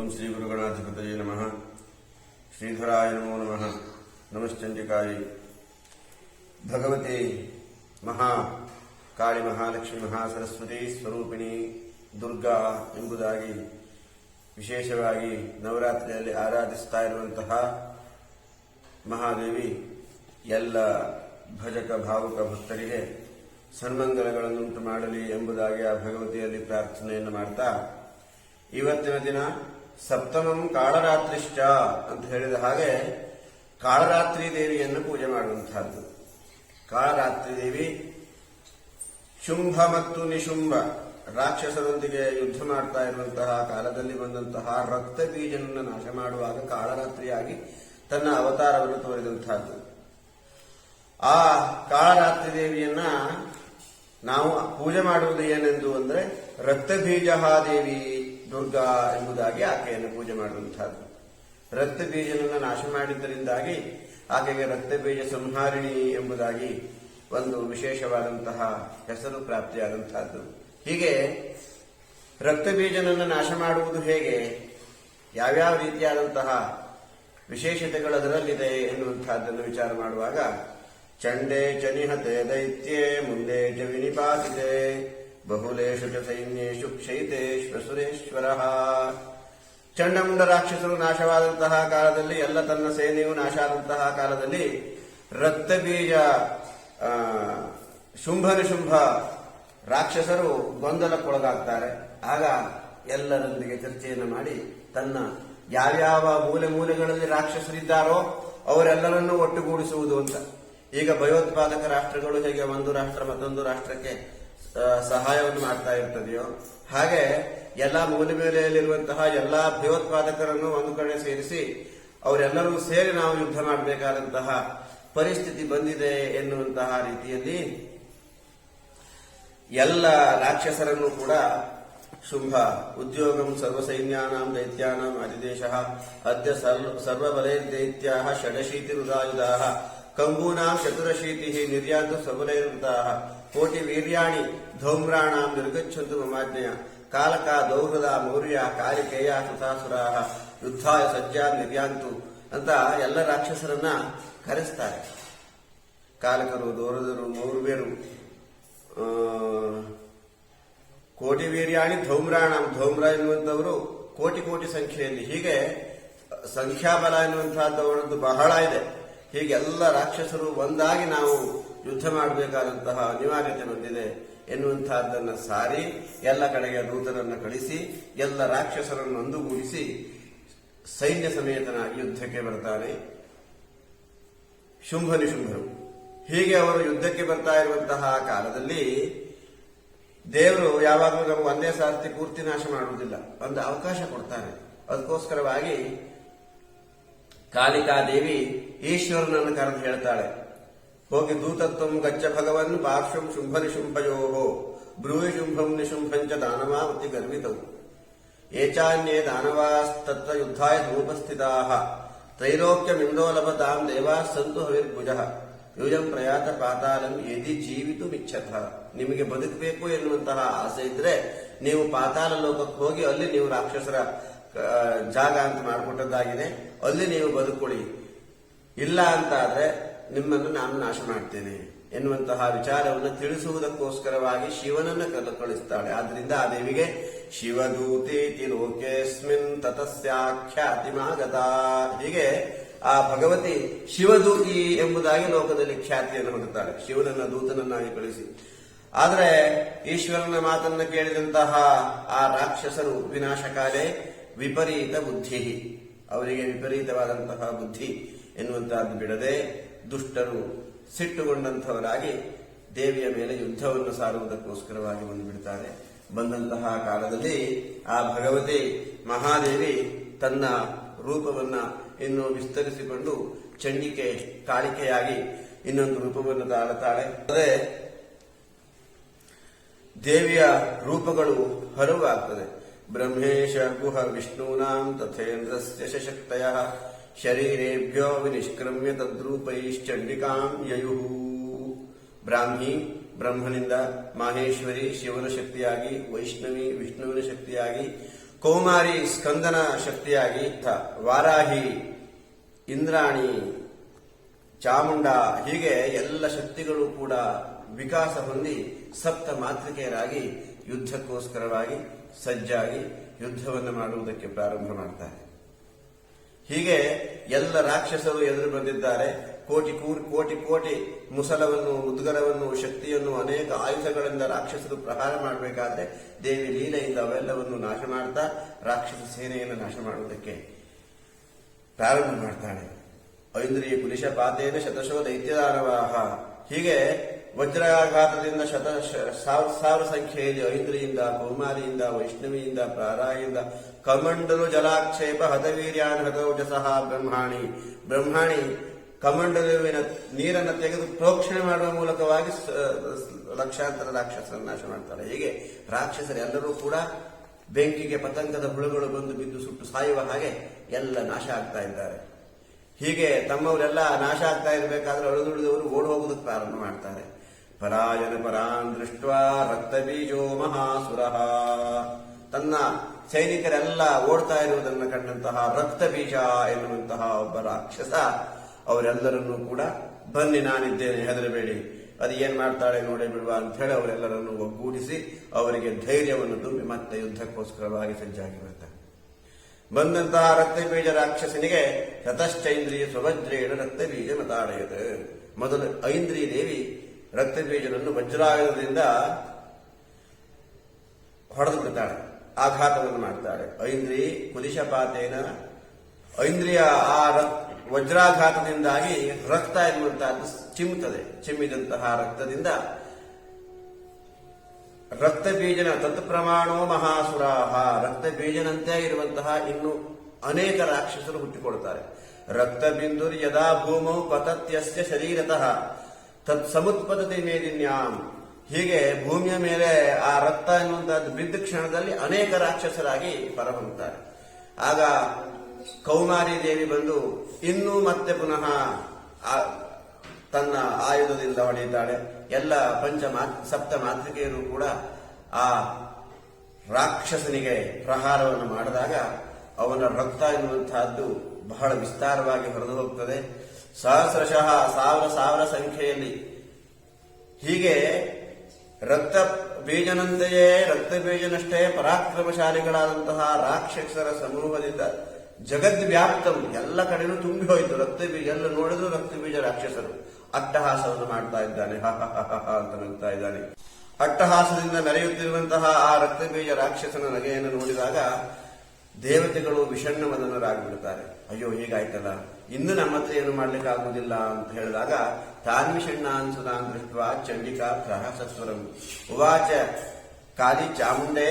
ಓಂ ಶ್ರೀ ಗುರುಗಣಾಧಿಪತಯೇ ನಮಃ. ಶ್ರೀಧರಾಯ ನಮೋ ನಮಃ. ನಮಶ್ಚಂಡಿಕಾಯಿ ಭಗವತಿ ಮಹಾ ಕಾಳಿ ಮಹಾಲಕ್ಷ್ಮಿ ಮಹಾಸರಸ್ವತಿ ಸ್ವರೂಪಿಣಿ ದುರ್ಗಾ ಎಂಬುದಾಗಿ ವಿಶೇಷವಾಗಿ ನವರಾತ್ರಿಯಲ್ಲಿ ಆರಾಧಿಸ್ತಾ ಇರುವಂತಹ ಮಹಾದೇವಿ ಎಲ್ಲ ಭಜಕ ಭಾವುಕ ಭಕ್ತರಿಗೆ ಸನ್ಮಂಗಲಗಳನ್ನುಂಟು ಮಾಡಲಿ ಎಂಬುದಾಗಿ ಆ ಭಗವತಿಯಲ್ಲಿ ಪ್ರಾರ್ಥನೆಯನ್ನು ಮಾಡ್ತಾ ಇವತ್ತಿನ ದಿನ ಸಪ್ತಮಂ ಕಾಳರಾತ್ರಿಶ್ಚ ಅಂತ ಹೇಳಿದ ಹಾಗೆ ಕಾಳರಾತ್ರಿ ದೇವಿಯನ್ನು ಪೂಜೆ ಮಾಡುವಂತಹದ್ದು ಕಾಳರಾತ್ರಿ ದೇವಿ ಶುಂಭ ಮತ್ತು ನಿಶುಂಭ, ರಾಕ್ಷಸರೊಂದಿಗೆ ಯುದ್ಧ ಮಾಡ್ತಾ ಇರುವಂತಹ ಕಾಲದಲ್ಲಿ ಬಂದಂತಹ ರಕ್ತ ಬೀಜನನ್ನು ನಾಶ ಮಾಡುವಾಗ ಕಾಳರಾತ್ರಿಯಾಗಿ ತನ್ನ ಅವತಾರವನ್ನು ತೋರಿದಂತಹದ್ದು ಆ ಕಾಳರಾತ್ರಿ ದೇವಿಯನ್ನ ನಾವು ಪೂಜೆ ಮಾಡುವುದು ಏನೆಂದು ಅಂದ್ರೆ ರಕ್ತಬೀಜಹಾದೇವಿ ದುರ್ಗಾ ಎಂಬುದಾಗಿ ಆಕೆಯನ್ನು ಪೂಜೆ ಮಾಡುವಂತಹದ್ದು ರಕ್ತ ಬೀಜನನ್ನು ನಾಶ ಮಾಡಿದ್ದರಿಂದಾಗಿ ಆಕೆಗೆ ರಕ್ತಬೀಜ ಸಂಹಾರಿಣಿ ಎಂಬುದಾಗಿ ಒಂದು ವಿಶೇಷವಾದಂತಹ ಹೆಸರು ಪ್ರಾಪ್ತಿಯಾದಂತಹದ್ದು ಹೀಗೆ ರಕ್ತ ಬೀಜನನ್ನು ನಾಶ ಮಾಡುವುದು ಹೇಗೆ? ಯಾವ್ಯಾವ ರೀತಿಯಾದಂತಹ ವಿಶೇಷತೆಗಳು ಅದರಲ್ಲಿದೆ ಎನ್ನುವಂತಹದ್ದನ್ನು ವಿಚಾರ ಮಾಡುವಾಗ, ಚಂಡೆ ಚನಿಹತೆ ದೈತ್ಯೆ, ಮುಂದೆ ಜವಿನಿ ವಿನಿಪಾತಿತೆ ಬಹುಲೇಶು ಚ ಸೈನ್ಯೇಶು ಕ್ಷೈತೇಶ್ವಸುರೇಶ್ವರ ಚಂಡಮುಂಡ ರಾಕ್ಷಸರು ನಾಶವಾದಂತಹ ಕಾಲದಲ್ಲಿ, ಎಲ್ಲ ತನ್ನ ಸೇನೆಯು ನಾಶ ಆದಂತಹ ಕಾಲದಲ್ಲಿ ರಕ್ತಬೀಜ ಶುಂಭನ ಶುಂಭ ರಾಕ್ಷಸರು ಗೊಂದಲಕ್ಕೊಳಗಾಗ್ತಾರೆ. ಆಗ ಎಲ್ಲರೊಂದಿಗೆ ಚರ್ಚೆಯನ್ನು ಮಾಡಿ ತನ್ನ ಯಾವ್ಯಾವ ಮೂಲೆ ಮೂಲೆಗಳಲ್ಲಿ ರಾಕ್ಷಸರಿದ್ದಾರೋ ಅವರೆಲ್ಲರನ್ನೂ ಒಟ್ಟುಗೂಡಿಸುವುದು ಅಂತ. ಈಗ ಭಯೋತ್ಪಾದಕ ರಾಷ್ಟ್ರಗಳು ಹೇಗೆ ಒಂದು ರಾಷ್ಟ್ರ ಮತ್ತೊಂದು ರಾಷ್ಟ್ರಕ್ಕೆ ಸಹಾಯವನ್ನು ಮಾಡ್ತಾ ಇರ್ತದೆಯೋ? ಹಾಗೆ ಎಲ್ಲ ಮೂಲೆ ಮೇಲೆಯಲ್ಲಿರುವಂತಹ ಎಲ್ಲ ಭಯೋತ್ಪಾದಕರನ್ನು ಒಂದು ಕಡೆ ಸೇರಿಸಿ ಅವರೆಲ್ಲರೂ ಸೇರಿ ನಾವು ಯುದ್ಧ ಮಾಡಬೇಕಾದಂತಹ ಪರಿಸ್ಥಿತಿ ಬಂದಿದೆ ಎನ್ನುವಂತಹ ರೀತಿಯಲ್ಲಿ ಎಲ್ಲ ರಾಕ್ಷಸರನ್ನು ಕೂಡ ಶುಂಭ, ಉದ್ಯೋಗಂ ಸರ್ವಸೈನ್ಯಾನಾಂ ದೈತ್ಯಾನಾಂ ಅಧಿದೇಶ ಅದ್ಯ ಸರ್ವಬಲೈ ದೈತ್ಯಾ ಷಡಶೀತಿರುದಾಯುಧಾ ಕಂಬೂನಾಂ ಚತುರಶೀತಿ ನಿರ್ಯಾಂತು ಸಬಲೈರುತಾ ಕೋಟಿ ವೀರ್ಯಾಣಿ ಧೌಮ್ರಾಣಾಂ ನಿರ್ಗಚ್ಚಂತು ಮಮಾಜ್ಞೆಯ. ಕಾಲಕ ದೌಹೃದ ಮೌರ್ಯ ಕಾಲಿಕೇಯ ಸುತಾಸುರಾ ಯುದ್ಧಾಯ ಸಜ್ಜಾ ನಿರ್ಯಾಂತು ಅಂತ ಎಲ್ಲ ರಾಕ್ಷಸರನ್ನ ಕರೆಸ್ತಾರೆ. ಕಾಲಕರು, ದೌರದರು ಮೌರ್ಯರು ಕೋಟಿ ವೀರ್ಯಾಣಿ ಧೌಮ್ರಾಣ. ಧೌಮ್ರ ಎನ್ನುವಂಥವರು ಕೋಟಿ ಕೋಟಿ ಸಂಖ್ಯೆಯಲ್ಲಿ. ಹೀಗೆ ಸಂಖ್ಯಾಬಲ ಎನ್ನುವಂತಹದ್ದು ಬಹಳ ಇದೆ. ಹೀಗೆ ಎಲ್ಲ ರಾಕ್ಷಸರು ಒಂದಾಗಿ ನಾವು ಯುದ್ಧ ಮಾಡಬೇಕಾದಂತಹ ಅನಿವಾರ್ಯತೆ ಬಂದಿದೆ ಎನ್ನುವಂತಹದ್ದನ್ನು ಸಾರಿ ಎಲ್ಲ ಕಡೆಗೆ ದೂತರನ್ನು ಕಳಿಸಿ ಎಲ್ಲ ರಾಕ್ಷಸರನ್ನು ಒಂದುಗೂಡಿಸಿ ಸೈನ್ಯ ಸಮೇತನಾಗಿ ಯುದ್ಧಕ್ಕೆ ಬರ್ತಾನೆ. ಶುಂಭ ನಿಶುಂಭರು. ಹೀಗೆ ಅವರು ಯುದ್ಧಕ್ಕೆ ಬರ್ತಾ ಇರುವಂತಹ ಕಾಲದಲ್ಲಿ ದೇವರು ಯಾವಾಗಲೂ ನಮಗೆ ಒಂದೇ ಸಾರ್ತಿ ಪೂರ್ತಿ ನಾಶ ಮಾಡುವುದಿಲ್ಲ. ಒಂದು ಅವಕಾಶ ಕೊಡ್ತಾನೆ. ಅದಕ್ಕೋಸ್ಕರವಾಗಿ ಕಾಳಿಕಾದೇವಿ ಈಶ್ವರನನ್ನು ಕರೆದು ಹೇಳ್ತಾಳೆ, ಹೋಗಿ ದೂತತ್ವಂ ಗಚ್ಚ ಭಗವನ್ ಪಾರ್ಶ್ವಂ ಶುಂಭ ನಿಶುಂಭಯೋ ಬ್ರೂಹಿ ಶುಂಭಂ ನಿಶುಂಭಂಚ ದಾನವಾವತಿ ಗರ್ವಿತವು ಏಚಾನ್ಯೇ ದಾನವಾಸ್ತತ್ರ ಯುದ್ಧಾಯ ಸಮುಪಸ್ಥಿತಾ ತ್ರೈಲೋಕ್ಯಮಿಂದೋಲಭತಾಂ ತಾಂ ಸಂತು ಹವಿರ್ಭುಜ। ಯುಜಂ ಪ್ರಯಾತ ಪಾತಾಳಂ ಯದಿ ಜೀವಿತುಮಿಚ್ಛತ ನಿಮಗೆ ಬದುಕಬೇಕು ಎನ್ನುವಂತಹ ಆಸೆ ಇದ್ರೆ ನೀವು ಪಾತಾಳ ಲೋಕಕ್ಕೆ ಹೋಗಿ ಅಲ್ಲಿ ನೀವು ರಾಕ್ಷಸರ ಜಾಗ ಅಂತ ಮಾಡಿಕೊಟ್ಟದ್ದಾಗಿದೆ, ಅಲ್ಲಿ ನೀವು ಬದುಕೊಳ್ಳಿ ಇಲ್ಲ ಅಂತ ಆದ್ರೆ ನಿಮ್ಮನ್ನು ನಾನು ನಾಶ ಮಾಡ್ತೇನೆ ಎನ್ನುವಂತಹ ವಿಚಾರವನ್ನು ತಿಳಿಸುವುದಕ್ಕೋಸ್ಕರವಾಗಿ ಶಿವನನ್ನು ಕಲು ಕಳಿಸ್ತಾಳೆ ಆದ್ರಿಂದ ಆ ದೇವಿಗೆ, ಶಿವದೂತೀತಿ ಲೋಕೇಸ್ಮಿನ್ ತತಸ್ಯಾಖ್ಯಾತಿಮಾಗತ ಹೀಗೆ ಆ ಭಗವತಿ ಶಿವದೂತಿ ಎಂಬುದಾಗಿ ಲೋಕದಲ್ಲಿ ಖ್ಯಾತಿಯನ್ನು ಹೊಂದುತ್ತಾಳೆ. ಶಿವನನ್ನ, ದೂತನನ್ನಾಗಿ ಕಳಿಸಿ ಆದರೆ ಈಶ್ವರನ ಮಾತನ್ನು ಕೇಳಿದಂತಹ ಆ ರಾಕ್ಷಸರು ವಿನಾಶಕಾಲೆ ವಿಪರೀತ ಬುದ್ಧಿ ಅವರಿಗೆ ವಿಪರೀತವಾದಂತಹ ಬುದ್ಧಿ. ಎನ್ನುವಂತಹದ್ದು ಬಿಡದೆ ದುಷ್ಟರು ಸಿಟ್ಟುಗೊಂಡಂಥವರಾಗಿ ದೇವಿಯ ಮೇಲೆ ಯುದ್ಧವನ್ನು ಸಾರುವುದಕ್ಕೋಸ್ಕರವಾಗಿ ಬಂದು ಬಿಡ್ತಾರೆ ಬಂದಂತಹ ಕಾಲದಲ್ಲಿ ಆ ಭಗವತಿ ಮಹಾದೇವಿ ತನ್ನ ರೂಪವನ್ನ ಇನ್ನು ವಿಸ್ತರಿಸಿಕೊಂಡು ಚಂಡಿಕೆ, ಕಾಳಿಕೆಯಾಗಿ ಇನ್ನೊಂದು ರೂಪವನ್ನು ತಾಳುತ್ತಾಳೆ. ಅದೇ ದೇವಿಯ ರೂಪಗಳು ಹರುವಾಗ್ತದೆ. ಬ್ರಹ್ಮೇಶ ಗುಹ ವಿಷ್ಣೂನಾಂ ತಥೇಂದ್ರಸ್ಯ ಶಕ್ತಯ ಶರೀರೇಭ್ಯೋ ವಿನಿಷ್ಕ್ರಮ್ಯ ತದ್ರೂಪೈಶ್ಚಂಡಿಕಾಂ ಯಯು ಬ್ರಾಹ್ಮಿ ಬ್ರಹ್ಮನಿಂದ ಮಾಹೇಶ್ವರಿ ಶಿವನ ಶಕ್ತಿಯಾಗಿ ವೈಷ್ಣವಿ ವಿಷ್ಣುವಿನ ಶಕ್ತಿಯಾಗಿ ಕೌಮಾರಿ ಸ್ಕಂದನ ಶಕ್ತಿಯಾಗಿ ವಾರಾಹಿ ಇಂದ್ರಾಣಿ ಚಾಮುಂಡ ಹೀಗೆ ಎಲ್ಲ ಶಕ್ತಿಗಳು ಕೂಡ ವಿಕಾಸ ಹೊಂದಿ ಸಪ್ತ ಮಾತೃಕೆಯರಾಗಿ ಯುದ್ಧಕ್ಕೋಸ್ಕರವಾಗಿ ಸಜ್ಜಾಗಿ ಯುದ್ಧವನ್ನು ಮಾಡುವುದಕ್ಕೆ ಪ್ರಾರಂಭ ಮಾಡ್ತಾರೆ. ಹೀಗೆ ಎಲ್ಲ ರಾಕ್ಷಸರು ಎದುರು ಬಂದಿದ್ದಾರೆ. ಕೋಟಿ ಕೋಟಿ ಕೋಟಿ ಮುಸಲವನ್ನು, ಉದ್ಗರವನ್ನು, ಶಕ್ತಿಯನ್ನು ಅನೇಕ ಆಯುಧಗಳಿಂದ ರಾಕ್ಷಸರು ಪ್ರಹಾರ ಮಾಡಬೇಕಾದ್ರೆ ದೇವಿ ಲೀಲೆಯಿಂದ ಅವೆಲ್ಲವನ್ನು ನಾಶ ಮಾಡ್ತಾ ರಾಕ್ಷಸ ಸೇನೆಯನ್ನು ನಾಶ ಮಾಡುವುದಕ್ಕೆ ಪ್ರಾರಂಭ ಮಾಡ್ತಾಳೆ. ಐಂದ್ರಿಯ ಪುರುಷ ಪಾತೇನ ಶತಶೋ ದೈತ್ಯದಾರವಾಹ ಹೀಗೆ ವಜ್ರಾಘಾತದಿಂದ ಶತ ಸಾವಿರ ಸಾವಿರ ಸಂಖ್ಯೆಯಲ್ಲಿ ಐಂದ್ರಿಯಿಂದ ಕೌಮಾರಿಯಿಂದ ವೈಷ್ಣವಿಯಿಂದ, ಪ್ರಾರಾಯಿಂದ ಕಮಂಡಲು ಜಲಾಕ್ಷೇಪ ಹತವೀರ್ಯಾನ್ ಹತೌಜಸಃ ಬ್ರಹ್ಮಾಣಿ. ಬ್ರಹ್ಮಾಣಿ ಕಮಂಡಲುವಿನ ನೀರನ್ನು ತೆಗೆದು ಪ್ರೋಕ್ಷಣೆ ಮಾಡುವ ಮೂಲಕವಾಗಿ ಲಕ್ಷಾಂತರ ರಾಕ್ಷಸರನ್ನು ನಾಶ ಮಾಡ್ತಾರೆ. ಹೀಗೆ ರಾಕ್ಷಸರೆಲ್ಲರೂ ಕೂಡ ಬೆಂಕಿಗೆ ಪತಂಗದ ಹುಳುಗಳು ಬಂದು ಬಿದ್ದು ಸುಟ್ಟು ಸಾಯುವ ಹಾಗೆ ಎಲ್ಲ ನಾಶ ಆಗ್ತಾ ಇದ್ದಾರೆ. ಹೀಗೆ ತಮ್ಮವರೆಲ್ಲ ನಾಶ ಆಗ್ತಾ ಇರಬೇಕಾದ್ರೆ ಅಳಿದುಳಿದವರು ಓಡ್ ಹೋಗುವುದಕ್ಕೆ ಪ್ರಾರಂಭ ಮಾಡ್ತಾರೆ. ಪರಾಯಣ ಪರಾನ್ ದೃಷ್ಟ ರಕ್ತಬೀಜೋ ಮಹಾಸುರ. ತನ್ನ ಸೈನಿಕರೆಲ್ಲ ಓಡ್ತಾ ಇರುವುದನ್ನು ಕಂಡಂತಹ ರಕ್ತ ಬೀಜ ಎನ್ನುವಂತಹ ಒಬ್ಬ ರಾಕ್ಷಸ ಅವರೆಲ್ಲರನ್ನೂ ಕೂಡ, ಬನ್ನಿ ನಾನಿದ್ದೇನೆ, ಹೆದರಬೇಡಿ. ಅದು ಏನ್ ಮಾಡ್ತಾಳೆ ನೋಡಿ ಬಿಡುವ ಅಂತ ಹೇಳಿ ಅವರೆಲ್ಲರನ್ನು ಒಗ್ಗೂಡಿಸಿ ಅವರಿಗೆ ಧೈರ್ಯವನ್ನು ತುಂಬಿ ಮತ್ತೆ ಯುದ್ಧಕ್ಕೋಸ್ಕರವಾಗಿ ಸಜ್ಜಾಗಿ ಬರ್ತಾರೆ ಬಂದಂತಹ ರಕ್ತಬೀಜ ರಾಕ್ಷಸನಿಗೆ ರತಶ್ಚೈಂದ್ರಿಯ ರಕ್ತ ಬೀಜ ಮತಾಡೆಯದು ಮೊದಲು ಐಂದ್ರಿಯ ದೇವಿ ರಕ್ತಬೀಜನನ್ನು ವಜ್ರಾಯುಧದಿಂದ ಹೊಡೆದು ಬಿಡ್ತಾಳೆ ಆಘಾತವನ್ನು ಮಾಡ್ತಾಳೆ. ಐಂದ್ರಿ ಕುಲಿಶಪಾತೇನ ಐಂದ್ರಿಯ ಆ ವಜ್ರಾಘಾತದಿಂದಾಗಿ ರಕ್ತ ಎನ್ನುವಂತಹದ್ದು ಚಿಮ್ಮುತ್ತದೆ. ಚಿಮ್ಮಿದಂತಹ ರಕ್ತದಿಂದ ರಕ್ತ ಬೀಜನ ತತ್ ಪ್ರಮಾಣೋ ಮಹಾಸುರಾಹ. ರಕ್ತ ಬೀಜನಂತೆ ಇರುವಂತಹ ಇನ್ನು ಅನೇಕ ರಾಕ್ಷಸರು ಹುಟ್ಟಿಕೊಳ್ತಾರೆ. ರಕ್ತ ಬಿಂದುರ್ ಯದಾ ಭೂಮೌ ಪತತ್ಯಸ್ಯ ಶರೀರತಃ. ತತ್ ಸಮುತ್ಪದತೆ ಮೇಲಿನ್ಯಾಮ್ ಹೀಗೆ ಭೂಮಿಯ ಮೇಲೆ ಆ ರಕ್ತ ಎನ್ನುವಂತಹದ್ದು ಬಿದ್ದ ಕ್ಷಣದಲ್ಲಿ ಅನೇಕ ರಾಕ್ಷಸರಾಗಿ ಹೊರಹೊಮ್ಮುತ್ತಾರೆ ಆಗ ಕೌಮಾರಿ ದೇವಿ ಬಂದು ಇನ್ನೂ ಮತ್ತೆ ಪುನಃ ತನ್ನ ಆಯುಧದಿಂದ ಹೊಡೆಯುತ್ತಾಳೆ. ಎಲ್ಲ ಪಂಚ ಸಪ್ತ ಮಾತೃಕೆಯರು ಕೂಡ ಆ ರಾಕ್ಷಸನಿಗೆ ಪ್ರಹಾರವನ್ನು ಮಾಡಿದಾಗ ಅವನ ರಕ್ತ ಎನ್ನುವಂತಹದ್ದು ಬಹಳ ವಿಸ್ತಾರವಾಗಿ ಹೊರದು ಹೋಗ್ತದೆ. ಸಹಸ್ರಶಃ, ಸಾವಿರ ಸಾವಿರ ಸಂಖ್ಯೆಯಲ್ಲಿ. ಹೀಗೆ ರಕ್ತ ಬೀಜನಂತೆಯೇ, ರಕ್ತ ಬೀಜನಷ್ಟೇ ಪರಾಕ್ರಮಶಾಲಿಗಳಾದಂತಹ ರಾಕ್ಷಸರ ಸಮೂಹದಿಂದ ಜಗದ್ವ್ಯಾಪ್ತವು ಎಲ್ಲ ಕಡೆನೂ ತುಂಬಿ ಹೋಯಿತು. ರಕ್ತ ಬೀಜ, ಎಲ್ಲ ನೋಡಿದ್ರು ರಕ್ತ ಬೀಜ ರಾಕ್ಷಸರು. ಅಟ್ಟಹಾಸವನ್ನು ಮಾಡ್ತಾ ಇದ್ದಾನೆ. ಹ ಅಂತ ನಗ್ತಾ ಇದ್ದಾನೆ. ಅಟ್ಟಹಾಸದಿಂದ ನಡೆಯುತ್ತಿರುವಂತಹ ಆ ರಕ್ತ ಬೀಜ ರಾಕ್ಷಸನ ನಗೆಯನ್ನು ನೋಡಿದಾಗ ದೇವತೆಗಳು ವಿಷಣ್ಣವದನರಾಗ್ಬಿಡ್ತಾರೆ ಅಯ್ಯೋ, ಹೀಗಾಯ್ತಲ್ಲ? ಇನ್ನು ನಮ್ಮ ಹತ್ರ ಏನು ಮಾಡ್ಲಿಕ್ಕೆ ಆಗುವುದಿಲ್ಲ ಅಂತ ಹೇಳಿದಾಗ ತಾನ್ವಿಷಣ್ಣಾನ್ ಸುಧಾನ್ ದೃಷ್ಟ ಚಂಡಿಕಾ ಪ್ರಹಸಸ್ವರಂ ಉವಾಚ ಕಾಲಿ ಚಾಮುಂಡೆ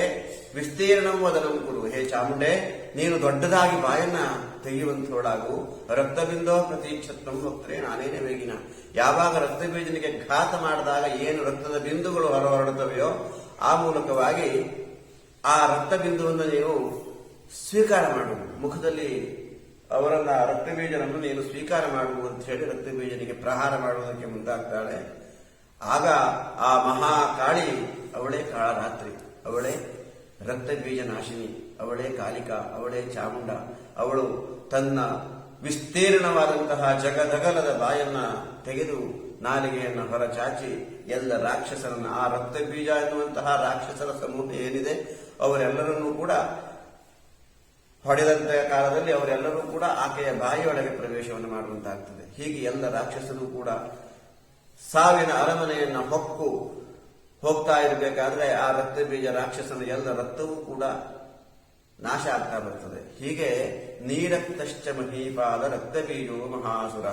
ವಿಸ್ತೀರ್ಣಂ ವದನಂ ಕುರು ಹೇ ಚಾಮುಂಡೆ, ನೀನು ದೊಡ್ಡದಾಗಿ ಬಾಯನ್ನ ತೆಗೆಯುವಂಥೋಳಾಗು ರಕ್ತಬಿಂದೋ ಪ್ರತೀಕ್ಷತ್ವಂ ಭಕ್ತರೇ ನಾನೇನೇ ಬೇಗಿನ ಯಾವಾಗ ರಕ್ತ ಬೀಜನಿಗೆ ಘಾತ ಮಾಡಿದಾಗ ಏನು ರಕ್ತದ ಬಿಂದುಗಳು ಹೊರಹೊರಡುತ್ತವೆಯೋ, ಆ ಮೂಲಕವಾಗಿ ಆ ರಕ್ತ ಬಿಂದುವನ್ನು ನೀವು ಸ್ವೀಕಾರ ಮಾಡು. ಮುಖದಲ್ಲಿ ಅವರನ್ನ ರಕ್ತಬೀಜನನ್ನು ನೀನು ಸ್ವೀಕಾರ ಮಾಡುವಂತ ಹೇಳಿ ರಕ್ತಬೀಜನಿಗೆ ಪ್ರಹಾರ ಮಾಡುವುದಕ್ಕೆ ಮುಂದಾಗ್ತಾಳೆ. ಆಗ ಆ ಮಹಾಕಾಳಿ ಅವಳೇ ಕಾಳರಾತ್ರಿ, ಅವಳೇ ರಕ್ತಬೀಜ ನಾಶಿನಿ ಅವಳೇ ಕಾಲಿಕಾ, ಅವಳೇ ಚಾಮುಂಡ, ಅವಳು ತನ್ನ ವಿಸ್ತೀರ್ಣವಾದಂತಹ ಜಗದಗಲದ ಬಾಯನ್ನ ತೆಗೆದು ನಾಲಿಗೆಯನ್ನು ಹೊರಚಾಚಿ ಎಲ್ಲ ರಾಕ್ಷಸರನ್ನ, ಆ ರಕ್ತಬೀಜ ಎನ್ನುವಂತಹ ರಾಕ್ಷಸರ ಸಮೂಹ ಏನಿದೆ, ಅವರೆಲ್ಲರನ್ನೂ ಕೂಡ ಹೊಡೆದಂತ ಕಾಲದಲ್ಲಿ ಅವರೆಲ್ಲರೂ ಕೂಡ ಆಕೆಯ ಬಾಯಿಯೊಳಗೆ ಪ್ರವೇಶವನ್ನು ಮಾಡುವಂತಾಗ್ತದೆ. ಹೀಗೆ ಎಲ್ಲ ರಾಕ್ಷಸರು ಕೂಡ ಸಾವಿನ ಅರಮನೆಯನ್ನ ಹೊಕ್ಕು ಹೋಗ್ತಾ ಇರಬೇಕಾದ್ರೆ ಆ ರಕ್ತ ಬೀಜ ರಾಕ್ಷಸನ ಎಲ್ಲ ರಕ್ತವೂ ಕೂಡ ನಾಶ ಆಗ್ತಾ ಬರ್ತದೆ. ಹೀಗೆ ನೀರಕ್ತಶ್ಚ ಮಹೀಪಾದ ರಕ್ತಬೀಜೋ ಮಹಾಸುರ.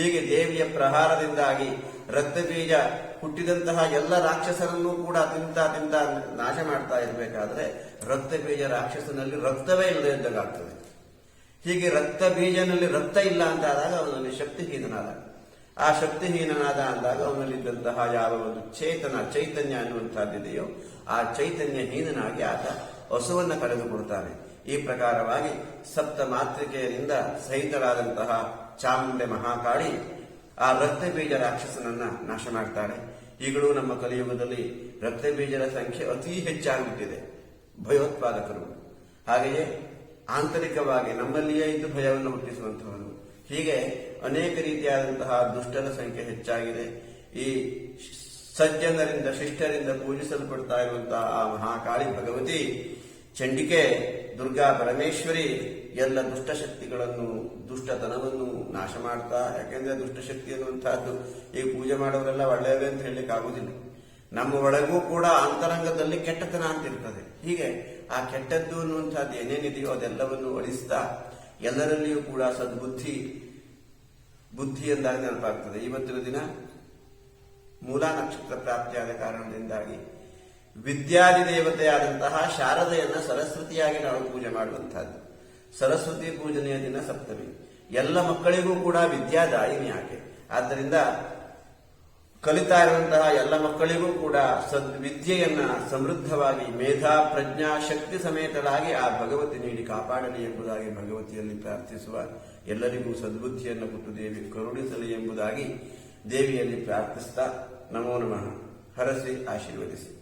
ಹೀಗೆ ದೇವಿಯ ಪ್ರಹಾರದಿಂದಾಗಿ ರಕ್ತಬೀಜ ಹುಟ್ಟಿದಂತಹ ಎಲ್ಲ ರಾಕ್ಷಸರನ್ನೂ ಕೂಡ ತಿಂತ ತಿಂತ ನಾಶ ಮಾಡ್ತಾ ಇರಬೇಕಾದ್ರೆ ರಕ್ತಬೀಜ ರಾಕ್ಷಸನಲ್ಲಿ ರಕ್ತವೇ ಇಲ್ಲದೆ ಇದ್ದಾಗ್ತದೆ ಹೀಗೆ ರಕ್ತ ಬೀಜನಲ್ಲಿ ರಕ್ತ ಇಲ್ಲ ಅಂತ ಆದಾಗ ಅವನಲ್ಲಿ ಶಕ್ತಿಹೀನನಾದ. ಆ ಶಕ್ತಿಹೀನನಾದ ಅಂದಾಗ ಅವನಲ್ಲಿದ್ದಂತಹ ಯಾವ ಒಂದು ಚೇತನ, ಚೈತನ್ಯ ಅನ್ನುವಂತಹದ್ದಿದೆಯೋ ಆ ಚೈತನ್ಯ ಹೀನನಾಗಿ ಆತ ಹಸುವನ್ನು ಕಳೆದುಕೊಡ್ತಾನೆ ಈ ಪ್ರಕಾರವಾಗಿ ಸಪ್ತ ಮಾತೃಕೆಯರಿಂದ ಸಹಿತರಾದಂತಹ ಚಾಮುಂಡೆ ಮಹಾಕಾಳಿ ಆ ರಕ್ತಬೀಜ ರಾಕ್ಷಸನನ್ನ ನಾಶ ಮಾಡ್ತಾರೆ. ಈಗಲೂ ನಮ್ಮ ಕಲಿಯುಗದಲ್ಲಿ ರಕ್ತಬೀಜರ ಸಂಖ್ಯೆ ಅತಿ ಹೆಚ್ಚಾಗುತ್ತಿದೆ ಭಯೋತ್ಪಾದಕರು. ಹಾಗೆಯೇ ಆಂತರಿಕವಾಗಿ ನಮ್ಮಲ್ಲಿಯೇ ಇದ್ದು ಭಯವನ್ನು ಹುಟ್ಟಿಸುವಂತಹವರು ಹೀಗೆ ಅನೇಕ ರೀತಿಯಾದಂತಹ ದುಷ್ಟರ ಸಂಖ್ಯೆ ಹೆಚ್ಚಾಗಿದೆ. ಈ ಸಜ್ಜನರಿಂದ, ಶಿಷ್ಟರಿಂದ ಪೂಜಿಸಲ್ಪಡ್ತಾ ಇರುವಂತಹ ಆ ಮಹಾಕಾಳಿ ಭಗವತಿ, ಚಂಡಿಕೆ, ದುರ್ಗಾ ಪರಮೇಶ್ವರಿ ಎಲ್ಲ ದುಷ್ಟಶಕ್ತಿಗಳನ್ನು, ದುಷ್ಟತನವನ್ನು ನಾಶ ಮಾಡ್ತಾ, ಯಾಕೆಂದ್ರೆ ದುಷ್ಟಶಕ್ತಿ ಅನ್ನುವಂತಹದ್ದು ಈ ಪೂಜೆ ಮಾಡೋರೆಲ್ಲ ಒಳ್ಳೆಯವೇ ಅಂತ ಹೇಳಲಿಕ್ಕೆ ಆಗುದಿಲ್ಲ. ನಮ್ಮ ಒಳಗೂ ಕೂಡ ಅಂತರಂಗದಲ್ಲಿ ಕೆಟ್ಟತನ ಅಂತ ಇರ್ತದೆ ಹೀಗೆ ಆ ಕೆಟ್ಟದ್ದು ಅನ್ನುವಂಥದ್ದು ಏನೇನಿದೆಯೋ ಅದೆಲ್ಲವನ್ನು ಒಳಿಸ್ತಾ ಎಲ್ಲರಲ್ಲಿಯೂ ಕೂಡ ಸದ್ಬುದ್ಧಿ, ಬುದ್ಧಿ ಎಂದಾಗ ನೆನಪಾಗ್ತದೆ. ಇವತ್ತಿನ ದಿನ ಮೂಲಾ ನಕ್ಷತ್ರ ಪ್ರಾಪ್ತಿಯಾದ ಕಾರಣದಿಂದಾಗಿ ವಿದ್ಯಾದಿ ದೇವತೆಯಾದಂತಹ ಶಾರದೆಯನ್ನ ಸರಸ್ವತಿಯಾಗಿ ನಾವು ಪೂಜೆ ಮಾಡುವಂತಹದ್ದು ಸರಸ್ವತಿ ಪೂಜನೆಯ ದಿನ ಸಪ್ತಮಿ. ಎಲ್ಲ ಮಕ್ಕಳಿಗೂ ಕೂಡ ವಿದ್ಯಾದಾಯಿನಿ ಆಕೆ. ಆದ್ದರಿಂದ ಕಲಿತಾ ಇರುವಂತಹ ಎಲ್ಲ ಮಕ್ಕಳಿಗೂ ಕೂಡ ಸದ್ ವಿದ್ಯೆಯನ್ನ ಸಮೃದ್ಧವಾಗಿ ಮೇಧಾ, ಪ್ರಜ್ಞಾ, ಶಕ್ತಿ ಸಮೇತರಾಗಿ ಆ ಭಗವತಿ ನೀಡಿ ಕಾಪಾಡಲಿ ಎಂಬುದಾಗಿ ಭಗವತಿಯಲ್ಲಿ ಪ್ರಾರ್ಥಿಸುವ ಎಲ್ಲರಿಗೂ ಸದ್ಬುದ್ಧಿಯನ್ನು ಕೊಟ್ಟು ದೇವಿ ಕರುಣಿಸಲಿ ಎಂಬುದಾಗಿ ದೇವಿಯಲ್ಲಿ ಪ್ರಾರ್ಥಿಸ್ತಾ ನಮೋ ನಮಃ. ಹರಸಿ ಆಶೀರ್ವದಿಸಿ.